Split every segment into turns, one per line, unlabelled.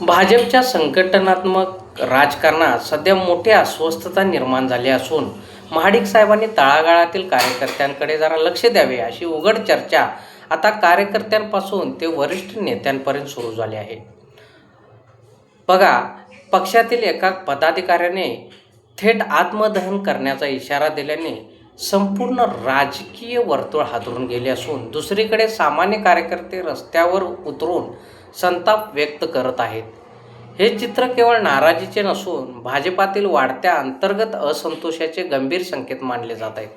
भाजपच्या संघटनात्मक राजकारणात सध्या मोठी अस्वस्थता निर्माण झाली असून महाडिक साहेबांनी तळागाळातील कार्यकर्त्यांकडे जरा लक्ष द्यावे अशी उघड चर्चा आता कार्यकर्त्यांपासून ते वरिष्ठ नेत्यांपर्यंत सुरू झाली आहे. बघा पक्षातील एका पदाधिकाऱ्याने थेट आत्मदहन करण्याचा इशारा दिल्याने संपूर्ण राजकीय वर्तुळ हादरून गेले असून दुसरीकडे सामान्य कार्यकर्ते रस्त्यावर उतरून संताप व्यक्त करत आहेत. हे चित्र केवळ नाराजीचे नसून भाजपातील वाढत्या अंतर्गत असंतोषाचे गंभीर संकेत मानले जात आहेत.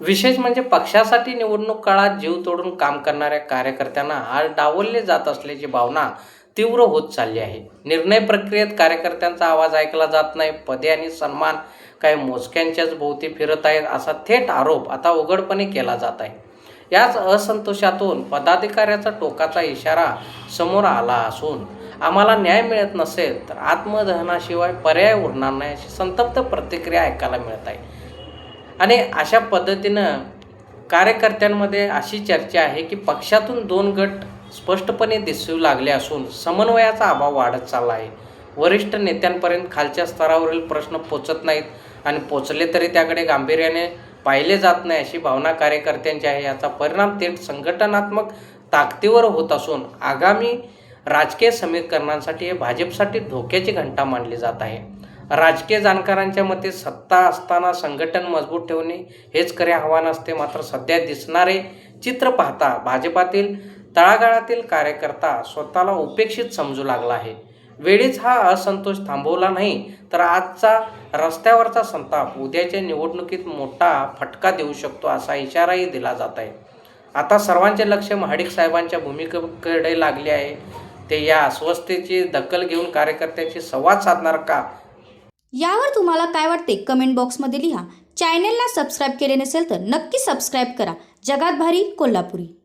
विशेष म्हणजे पक्षासाठी निवडणूक काळात जीव तोडून काम करणाऱ्या कार्यकर्त्यांना आज डावलले जात असल्याची भावना तीव्र होत चालली आहे. निर्णय प्रक्रियेत कार्यकर्त्यांचा आवाज ऐकला जात नाही. पदे आणि सन्मान काही मोजक्यांच्याच भोवती फिरत आहेत असा थेट आरोप आता उघडपणे केला जात आहे. याच असंतोषातून पदाधिकाऱ्याचा टोकाचा इशारा समोर आला असून आम्हाला न्याय मिळत नसेल तर आत्मदहनाशिवाय पर्याय उरणार नाही अशी संतप्त प्रतिक्रिया ऐकायला मिळत आहे. आणि अशा पद्धतीनं कार्यकर्त्यांमध्ये अशी चर्चा आहे की पक्षातून दोन गट स्पष्टपणे दिसू लागले असून समन्वयाचा अभाव वाढत चालला आहे. वरिष्ठ नेत्यांपर्यंत खालच्या स्तरावरील प्रश्न पोचत नाहीत आणि पोचले तरी त्याकडे गांभीर्याने पाहिले जात नाही अशी भावना कार्यकर्त्यांची आहे. याचा परिणाम थेट संघटनात्मक ताकदीवर होत असून आगामी राजकीय समीकरणांसाठी हे भाजपसाठी धोक्याची घंटा मानली जात आहे. राजकीय जाणकारांच्या मते सत्ता असताना संघटन मजबूत ठेवणे हेच खरे आव्हान असते. मात्र सध्या दिसणारे चित्र पाहता भाजपातील तळागाळातील कार्यकर्ता स्वतःला उपेक्षित समजू लागला आहे. वेळीच हा असंतोष थांबवला नाही तर आजचा रस्त्यावरचा संताप उद्याच्या निवडणुकीत मोठा फटका देऊ शकतो असा इशाराही दिला जात आहे. आता सर्वांचे लक्ष महाडिक साहेबांच्या भूमिकेकडे लागले आहे. ते या अस्वस्थतेची दखल घेऊन कार्यकर्त्यांशी संवाद साधणार का?
यावर तुम्हाला काय वाटते? कमेंट बॉक्समध्ये लिहा. चॅनेलला सबस्क्राईब केले नसेल तर नक्की सबस्क्राईब करा. जगात भारी कोल्हापुरी.